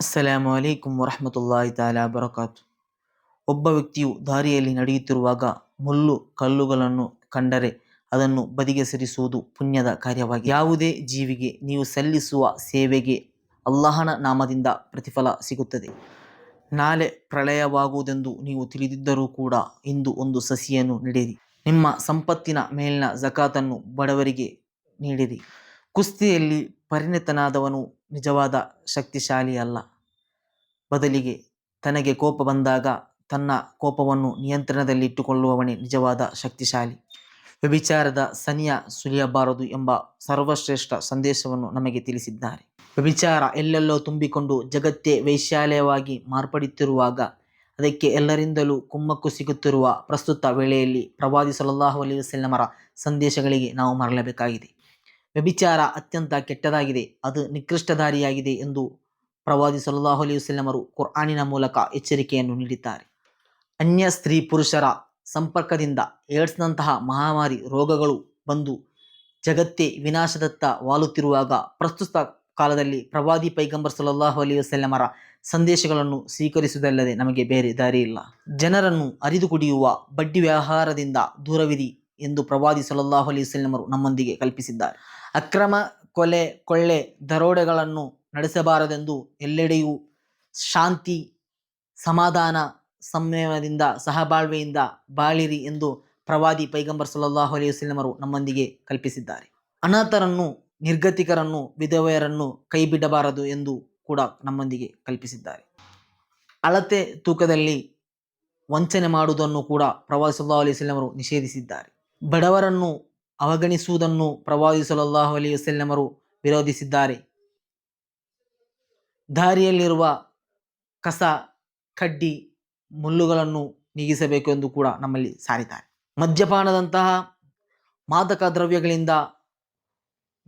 ಅಸ್ಸಲಾಮು ಅಲೈಕುಂ ವರಹಮತುಲ್ಲಾಹಿ ತಾಲಾ ಬರಕಾತು ಒಬ್ಬ ವ್ಯಕ್ತಿಯು ದಾರಿಯಲ್ಲಿ ನಡೆಯುತ್ತಿರುವಾಗ ಮುಳ್ಳು ಕಲ್ಲುಗಳನ್ನು ಕಂಡರೆ ಅದನ್ನು ಬದಿಗೆ ಸರಿಸುವುದು ಪುಣ್ಯದ ಕಾರ್ಯವಾಗಿದೆ. ಯಾವುದೇ ಜೀವಿಗೆ ನೀವು ಸಲ್ಲಿಸುವ ಸೇವೆಗೆ ಅಲ್ಲಾಹನ ನಾಮದಿಂದ ಪ್ರತಿಫಲ ಸಿಗುತ್ತದೆ. ನಾಳೆ ಪ್ರಳಯವಾಗುವುದೆಂದು ನೀವು ತಿಳಿದಿದ್ದರೂ ಕೂಡ ಇಂದು ಒಂದು ಸಸಿಯನ್ನು ನೀಡಿರಿ. ನಿಮ್ಮ ಸಂಪತ್ತಿನ ಮೇಲಿನ ಜಕಾತನ್ನು ಬಡವರಿಗೆ ನೀಡಿರಿ. ಕುಸ್ತಿಯಲ್ಲಿ ಪರಿಣಿತನಾದವನು ನಿಜವಾದ ಶಕ್ತಿಶಾಲಿ ಅಲ್ಲ. ಬದಲಿಗೆ ತನಗೆ ಕೋಪ ಬಂದಾಗ ತನ್ನ ಕೋಪವನ್ನು ನಿಯಂತ್ರಣದಲ್ಲಿಟ್ಟುಕೊಳ್ಳುವವನೇ ನಿಜವಾದ ಶಕ್ತಿಶಾಲಿ. ವ್ಯಭಿಚಾರದ ಸನಿಯ ಸುಲಿಯಬಾರದು ಎಂಬ ಸರ್ವಶ್ರೇಷ್ಠ ಸಂದೇಶವನ್ನು ನಮಗೆ ತಿಳಿಸಿದ್ದಾರೆ. ವ್ಯಭಿಚಾರ ಎಲ್ಲೆಲ್ಲೋ ತುಂಬಿಕೊಂಡು ಜಗತ್ತೇ ವೈಶಾಲ್ಯವಾಗಿ ಮಾರ್ಪಡುತ್ತಿರುವಾಗ ಅದಕ್ಕೆ ಎಲ್ಲರಿಂದಲೂ ಕುಮ್ಮಕ್ಕು ಸಿಗುತ್ತಿರುವ ಪ್ರಸ್ತುತ ವೇಳೆಯಲ್ಲಿ ಪ್ರವಾದಿ ಸಲಲ್ಲಾಹು ಅಲಿ ವಸಲ್ಲಮರ ಸಂದೇಶಗಳಿಗೆ ನಾವು ಮರಳಬೇಕಾಗಿದೆ. ವ್ಯಭಿಚಾರ ಅತ್ಯಂತ ಕೆಟ್ಟದಾಗಿದೆ. ಅದು ನಿಕೃಷ್ಟ ದಾರಿಯಾಗಿದೆ ಎಂದು ಪ್ರವಾದಿ ಸಲ್ಲಾಹು ಅಲಿ ವಸಲ್ಲಮರು ಕುರ್ಆನಿನ ಮೂಲಕ ಎಚ್ಚರಿಕೆಯನ್ನು ನೀಡಿದ್ದಾರೆ. ಅನ್ಯ ಸ್ತ್ರೀ ಪುರುಷರ ಸಂಪರ್ಕದಿಂದ ಏಡ್ಸ್ನಂತಹ ಮಹಾಮಾರಿ ರೋಗಗಳು ಬಂದು ಜಗತ್ತೇ ವಿನಾಶದತ್ತ ವಾಲುತ್ತಿರುವಾಗ ಪ್ರಸ್ತುತ ಕಾಲದಲ್ಲಿ ಪ್ರವಾದಿ ಪೈಗಂಬರ್ ಸಲಲ್ಲಾಹು ಅಲಿ ವಸಲ್ಲಮರ ಸಂದೇಶಗಳನ್ನು ಸ್ವೀಕರಿಸುವುದಲ್ಲದೆ ನಮಗೆ ಬೇರೆ ದಾರಿ ಇಲ್ಲ. ಜನರನ್ನು ಅರಿದು ಕುಡಿಯುವ ಬಡ್ಡಿ ವ್ಯವಹಾರದಿಂದ ದೂರವಿರಿ ಎಂದು ಪ್ರವಾದಿ ಸಲಲ್ಲಾಹು ಅಲಿ ವಸಲ್ಲಮರು ನಮ್ಮೊಂದಿಗೆ ಕಲ್ಪಿಸಿದ್ದಾರೆ. ಅಕ್ರಮ ಕೊಲೆ, ಕೊಳ್ಳೆ, ದರೋಡೆಗಳನ್ನು ನಡೆಸಬಾರದೆಂದು ಎಲ್ಲೆಡೆಯೂ ಶಾಂತಿ, ಸಮಾಧಾನ, ಸಂಯಮದಿಂದ ಸಹಬಾಳ್ವೆಯಿಂದ ಬಾಳಿರಿ ಎಂದು ಪ್ರವಾದಿ ಪೈಗಂಬರ್ ಸಲ್ಲಲ್ಲಾಹು ಅಲೈಹಿ ವಸಲ್ಲಮರು ನಮ್ಮೊಂದಿಗೆ ಕಲ್ಪಿಸಿದ್ದಾರೆ. ಅನಾಥರನ್ನು, ನಿರ್ಗತಿಕರನ್ನು, ವಿಧವೆಯರನ್ನು ಕೈ ಬಿಡಬಾರದು ಎಂದು ಕೂಡ ನಮ್ಮೊಂದಿಗೆ ಕಲ್ಪಿಸಿದ್ದಾರೆ. ಅಳತೆ ತೂಕದಲ್ಲಿ ವಂಚನೆ ಮಾಡುವುದನ್ನು ಕೂಡ ಪ್ರವಾದಿ ಸಲ್ಲಾ ಅಲೈಹಿ ವಸಲ್ಲಮರು ನಿಷೇಧಿಸಿದ್ದಾರೆ. ಬಡವರನ್ನು ಅವಗಣಿಸುವುದನ್ನು ಪ್ರವಾದಿ ಸಲ್ಲಲ್ಲಾಹು ಅಲೈಹಿ ವಸಲ್ಲಮರು ವಿರೋಧಿಸಿದ್ದಾರೆ. ದಾರಿಯಲ್ಲಿರುವ ಕಸ, ಕಡ್ಡಿ, ಮುಳ್ಳುಗಳನ್ನು ನೀಗಿಸಬೇಕು ಎಂದು ಕೂಡ ನಮ್ಮಲ್ಲಿ ಸಾರಿದ್ದಾರೆ. ಮದ್ಯಪಾನದಂತಹ ಮಾದಕ ದ್ರವ್ಯಗಳಿಂದ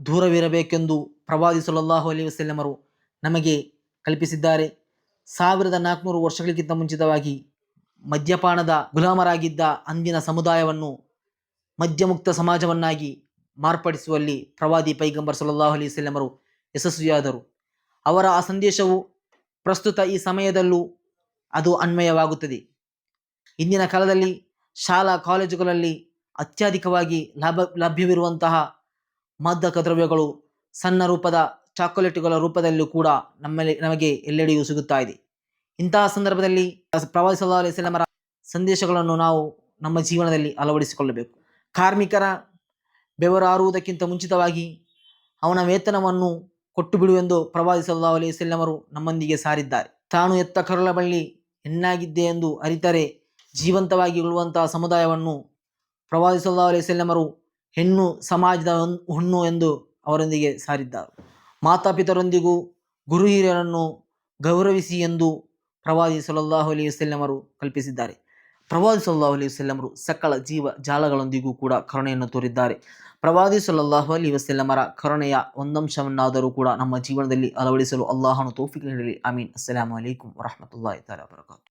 ದೂರವಿರಬೇಕೆಂದು ಪ್ರವಾದಿ ಸಲಲ್ಲಾಹು ಅಲಿ ವಸಲ್ಲಮರು ನಮಗೆ ಕಲ್ಪಿಸಿದ್ದಾರೆ. ಸಾವಿರದ ನಾಲ್ಕುನೂರು ವರ್ಷಗಳಿಗಿಂತ ಮುಂಚಿತವಾಗಿ ಮದ್ಯಪಾನದ ಗುಲಾಮರಾಗಿದ್ದ ಅಂದಿನ ಸಮುದಾಯವನ್ನು ಮದ್ಯಮುಕ್ತ ಸಮಾಜವನ್ನಾಗಿ ಮಾರ್ಪಡಿಸುವಲ್ಲಿ ಪ್ರವಾದಿ ಪೈಗಂಬರ್ ಸಲಹ್ ಅಲಿ ವಸಲ್ಲಮರು ಯಶಸ್ವಿಯಾದರು. ಅವರ ಆ ಸಂದೇಶವು ಪ್ರಸ್ತುತ ಈ ಸಮಯದಲ್ಲೂ ಅದು ಅನ್ವಯವಾಗುತ್ತದೆ. ಇಂದಿನ ಕಾಲದಲ್ಲಿ ಶಾಲಾ ಕಾಲೇಜುಗಳಲ್ಲಿ ಅತ್ಯಧಿಕವಾಗಿ ಲಾಭ, ಲಭ್ಯವಿರುವಂತಹ ಮಾದಕ ದ್ರವ್ಯಗಳು ಸಣ್ಣ ರೂಪದ ಚಾಕೊಲೇಟುಗಳ ರೂಪದಲ್ಲೂ ಕೂಡ ನಮ್ಮಲ್ಲಿ, ನಮಗೆ ಎಲ್ಲೆಡೆಯೂ ಸಿಗುತ್ತಾ ಇದೆ. ಇಂತಹ ಸಂದರ್ಭದಲ್ಲಿ ಪ್ರವಾದಿ ಸಲ್ಲಾ ಅಲೈವಲ್ಲಮರ ಸಂದೇಶಗಳನ್ನು ನಾವು ನಮ್ಮ ಜೀವನದಲ್ಲಿ ಅಳವಡಿಸಿಕೊಳ್ಳಬೇಕು. ಕಾರ್ಮಿಕರ ಬೆವರಾರುವುದಕ್ಕಿಂತ ಮುಂಚಿತವಾಗಿ ಅವನ ವೇತನವನ್ನು ಕೊಟ್ಟು ಎಂದು ಪ್ರವಾದಿ ಸಲ್ಲಾ ಅಲೈಹಿ ವಸಲ್ಲಮರು ನಮ್ಮೊಂದಿಗೆ ಸಾರಿದ್ದಾರೆ. ತಾನು ಎತ್ತ ಕರುಳ ಬಳ್ಳಿ ಹೆಣ್ಣಾಗಿದ್ದೆ ಎಂದು ಅರಿತರೆ ಜೀವಂತವಾಗಿ ಉಳುವಂತಹ ಸಮುದಾಯವನ್ನು ಪ್ರವಾದಿ ಸಲ್ಲಾ ಅಲೈಹಿ ವಸಲ್ಲಮರು ಹೆಣ್ಣು ಸಮಾಜದ ಹುಣ್ಣು ಎಂದು ಅವರೊಂದಿಗೆ ಸಾರಿದ್ದಾರೆ. ಮಾತಾಪಿತರೊಂದಿಗೂ ಗುರು ಹಿರಿಯರನ್ನು ಗೌರವಿಸಿ ಎಂದು ಪ್ರವಾದಿ ಸಲಲ್ಲಾಹು ಅಲಿ ವಸಲ್ಲಮರು ಕಲ್ಪಿಸಿದ್ದಾರೆ. ಪ್ರವಾದಿ ಸಲ್ಲಾಹು ಅಲಿ ವಸಲ್ಲಮರು ಸಕಲ ಜೀವ ಜಾಲಗಳೊಂದಿಗೂ ಕೂಡ ಕರುಣೆಯನ್ನು ತೋರಿದ್ದಾರೆ. ಪ್ರವಾದಿ ಸಲ್ಲಾಹು ಅಲಿ ವಸಲ್ಲಮರ ಕರುಣೆಯ ಒಂದಂಶವನ್ನಾದರೂ ಕೂಡ ನಮ್ಮ ಜೀವನದಲ್ಲಿ ಅಳವಡಿಸಲು ಅಲ್ಲಾಹನು ತೋಫಿಕ್ ನೀಡಲಿ. ಅಮೀನ್ ಅಸ್ಸಲಾಮು ಅಲೈಕುಂ ವರಹಮತುಲ್ಲಾಹಿ ತಾಲಾ